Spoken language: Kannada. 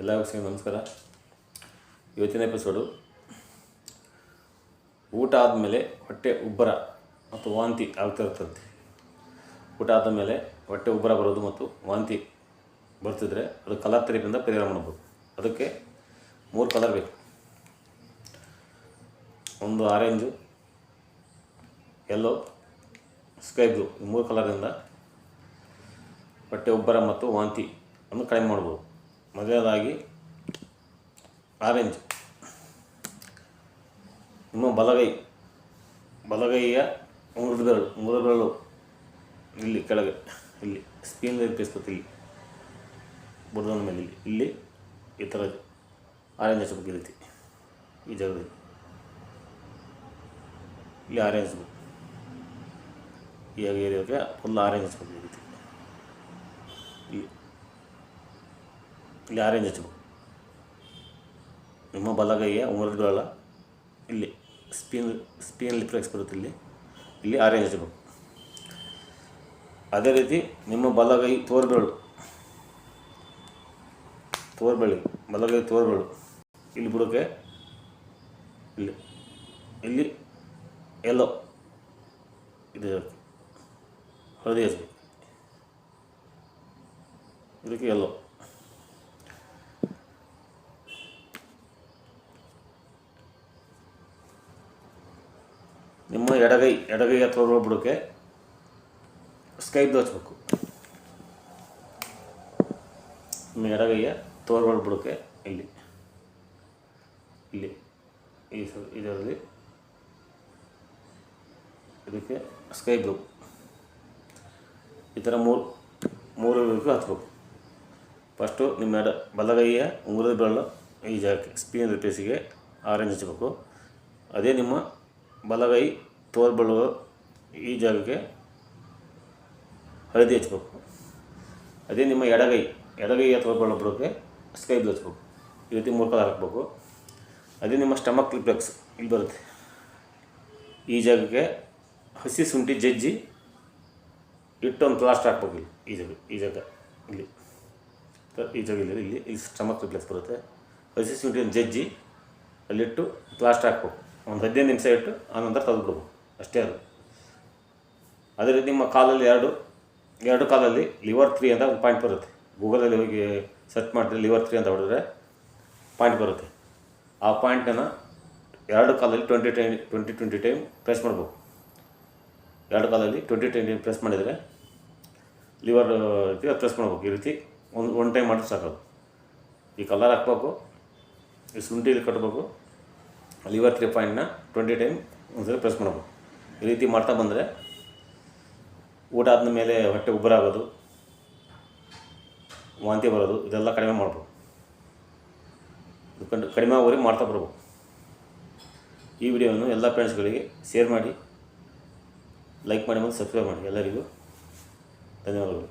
ಎಲ್ಲ ವೀಕ್ಷಕರಿಗೆ ನಮಸ್ಕಾರ. ಇವತ್ತಿನ ಎಪಿಸೋಡು ಊಟ ಆದಮೇಲೆ ಹೊಟ್ಟೆ ಉಬ್ಬರ ಮತ್ತು ವಾಂತಿ ಆಗ್ತಿರ್ತದೆ ಊಟ ಆದ ಮೇಲೆ ಹೊಟ್ಟೆ ಉಬ್ಬರ ಬರೋದು ಮತ್ತು ವಾಂತಿ ಬರ್ತಿದ್ರೆ ಅದು ಕಲರ್ ಥೆರಪಿಯಿಂದ ಪರಿಹಾರ ಮಾಡ್ಬೋದು. ಅದಕ್ಕೆ ಮೂರು ಕಲರ್ ಬೇಕು. ಒಂದು ಆರೆಂಜು ಎಲ್ಲೋ ಸ್ಕೈ ಬ್ಲೂ ಮೂರು ಕಲರಿಂದ ಹೊಟ್ಟೆ ಉಬ್ಬರ ಮತ್ತು ವಾಂತಿ ಅನ್ನು ಕಡಿಮೆ ಮಾಡ್ಬೋದು. ಮೊದಲನೇದಾಗಿ ಆರೆಂಜ್. ನಿಮ್ಮ ಬಲಗೈ. ಬಲಗೈಯ ಮೂರು ಬೆರಳು ಇಲ್ಲಿ ಕೆಳಗೆ, ಇಲ್ಲಿ ಸ್ಕೀನ್ ಪೀಸ್ಬೇಕು ಇಲ್ಲಿ. ಬುಡದ ಮೇಲೆ ಇಲ್ಲಿ ಇಲ್ಲಿ ಈ ಥರ ಆರೆಂಜ್ ಹಚ್ಚಬೇಕು ಈ ರೀತಿ ಈ ಜಾಗದಲ್ಲಿ. ಇಲ್ಲಿ ಆರೆಂಜ್ ಹಚ್ಬೇಕು. ಈ ಏರಿಯಾಗೆ ಫುಲ್ ಆರೆಂಜ್ ಹಚ್ಬೇಕು ಈ ರೀತಿ ಇಲ್ಲಿ. ಇಲ್ಲಿ ಆರೆಂಜ್ ಹಚ್ಚಬೇಕು ನಿಮ್ಮ ಬಲಗೈಯ ಉಂಗುರಗಳ ಇಲ್ಲಿ, ಸ್ಪೀನ್ ಸ್ಪೀನ್ ಲಿಫ್ಲೆಕ್ಸ್ ಬರುತ್ತೆ ಇಲ್ಲಿ. ಇಲ್ಲಿ ಆರೆಂಜ್ ಹಚ್ಚಬೇಕು ಅದೇ ರೀತಿ ನಿಮ್ಮ ಬಲಗೈ ತೋರ್ಬೇಳು. ತೋರ್ಬೆಳಿ, ಬಲಗೈ ತೋರ್ಬೇಳು. ಇಲ್ಲಿ ಬುಡಕ್ಕೆ, ಇಲ್ಲಿ ಇಲ್ಲಿ ಎಲ್ಲೋ ಇದು ಹಳದಿ ಹಚ್ಚಬೇಕು ಇದಕ್ಕೆ ಎಲ್ಲೋ ನಿಮ್ಮ ಎಡಗೈ ಎಡಗೈ ಹತ್ರ ಬುಡಕ್ಕೆ ಸ್ಕೈಪ್ ದೋಚ್ಬೇಕು. ನಿಮ್ಮ ಎಡಗೈಯ ಬುಡಕ್ಕೆ ಇಲ್ಲಿ. ಇಲ್ಲಿ. ಈ ಇದರಲ್ಲಿ. ಇದಕ್ಕೆ ಸ್ಕೈಪ್ ಬೇಕು ಈ ಥರ ಮೂರು ಮೂರು ಬೇಕು ಹತ್ಬೇಕು. ಫಸ್ಟು ನಿಮ್ಮ ಎಡ, ಬಲಗೈಯ ಉಂಗುರದ ಬೆರಳು ಈ ಜಾಗಕ್ಕೆ, ಸ್ಪೀನ್ ರಿಪೇಸಿಗೆ ಆರೆಂಜ್ ಹಚ್ಚಬೇಕು ಅದೇ ನಿಮ್ಮ ಬಲಗೈ ತೋರ್ಬಳು ಈ ಜಾಗಕ್ಕೆ ಹಳದಿ ಹಚ್ಬೇಕು. ಅದೇ ನಿಮ್ಮ ಎಡಗೈ ಎಡಗೈ ಅಥವಾ ಬಿಡೋಕ್ಕೆ ಸ್ಕೈ ಬ್ಲೂ ಹಚ್ಬೇಕು. ಈ ರೀತಿ ಮೂರು ಕಲರ್ ಹಾಕ್ಬೇಕು. ಅದೇ ನಿಮ್ಮ ಸ್ಟಮಕ್ ರಿಫ್ಲೆಕ್ಸ್ ಇಲ್ಲಿ ಬರುತ್ತೆ. ಈ ಜಾಗಕ್ಕೆ ಹಸಿ ಶುಂಠಿ ಜಜ್ಜಿ ಇಟ್ಟೊಂದು ಪ್ಲಾಸ್ಟರ್ ಹಾಕ್ಬೇಕು ಇಲ್ಲಿ. ಈ ಜಾಗ ಈ ಜಾಗ ಇಲ್ಲಿ. ಈ ಜಾಗ ಇಲ್ಲಿ ಇಲ್ಲಿ ಇಲ್ಲಿ ಸ್ಟಮಕ್ ರಿಪ್ಲೆಕ್ಸ್ ಬರುತ್ತೆ. ಹಸಿ ಶುಂಠಿಯನ್ನು ಜಜ್ಜಿ ಅಲ್ಲಿಟ್ಟು ಪ್ಲಾಸ್ಟರ್ ಹಾಕ್ಬೇಕು. ಒಂದು ಹದಿನೈದು ನಿಮಿಷ ಇಟ್ಟು ಆನಂತರ ತೆಗೆದುಬಿಡ್ಬೋದು ಅಷ್ಟೇ ಅದು. ಅದೇ ರೀತಿ ನಿಮ್ಮ ಕಾಲಲ್ಲಿ ಎರಡು ಎರಡು ಕಾಲಲ್ಲಿ ಲಿವರ್ ತ್ರೀ ಅಂತ ಒಂದು ಪಾಯಿಂಟ್ ಬರುತ್ತೆ. ಗೂಗಲಲ್ಲಿ ಹೋಗಿ ಸರ್ಚ್ ಮಾಡಿದ್ರೆ ಲಿವರ್ ತ್ರೀ ಅಂತ ಹೊಡೆದ್ರೆ ಪಾಯಿಂಟ್ ಬರುತ್ತೆ. ಆ ಪಾಯಿಂಟನ್ನು ಎರಡು ಕಾಲಲ್ಲಿ twenty time twenty twenty time press ಮಾಡಬೇಕು ಎರಡು ಕಾಲಲ್ಲಿ ಟ್ವೆಂಟಿ ಟೈಮ್ ಪ್ರೆಸ್ ಮಾಡಿದರೆ ಲಿವರ್ ಪ್ರೆಸ್ ಮಾಡ್ಬೇಕು ಈ ರೀತಿ ಒಂದು ಒನ್ ಟೈಮ್ ಮಾಡಿದ್ರೆ ಸಾಕು ಈ ಕಲರ್ ಹಾಕ್ಬೇಕು, ಈ ಶುಂಠಿಲಿ ಕಟ್ಟಬೇಕು ಲಿವರ್ ತ್ರೀ ಪಾಯಿಂಟ್ನ ಟ್ವೆಂಟಿ ಟೈಮ್ ಒಂದ್ಸರಿ ಪ್ರೆಸ್ ಮಾಡ್ಬೋದು. ಈ ರೀತಿ ಮಾಡ್ತಾ ಬಂದರೆ ಊಟ ಆದ ಮೇಲೆ ಹೊಟ್ಟೆ ಉಬ್ಬರ ಆಗೋದು, ವಾಂತಿ ಬರೋದು, ಇದೆಲ್ಲ ಕಡಿಮೆ ಮಾಡ್ಬೋದು. ಕಂಡು ಕಡಿಮೆ ಆಗೋರಿಗೆ ಮಾಡ್ತಾ ಬರ್ಬೋದು. ಈ ವಿಡಿಯೋವನ್ನು ಎಲ್ಲ ಫ್ರೆಂಡ್ಸ್ಗಳಿಗೆ ಶೇರ್ ಮಾಡಿ, ಲೈಕ್ ಮಾಡಿ ಮತ್ತು ಸಬ್ಸ್ಕ್ರೈಬ್ ಮಾಡಿ. ಎಲ್ಲರಿಗೂ ಧನ್ಯವಾದಗಳು.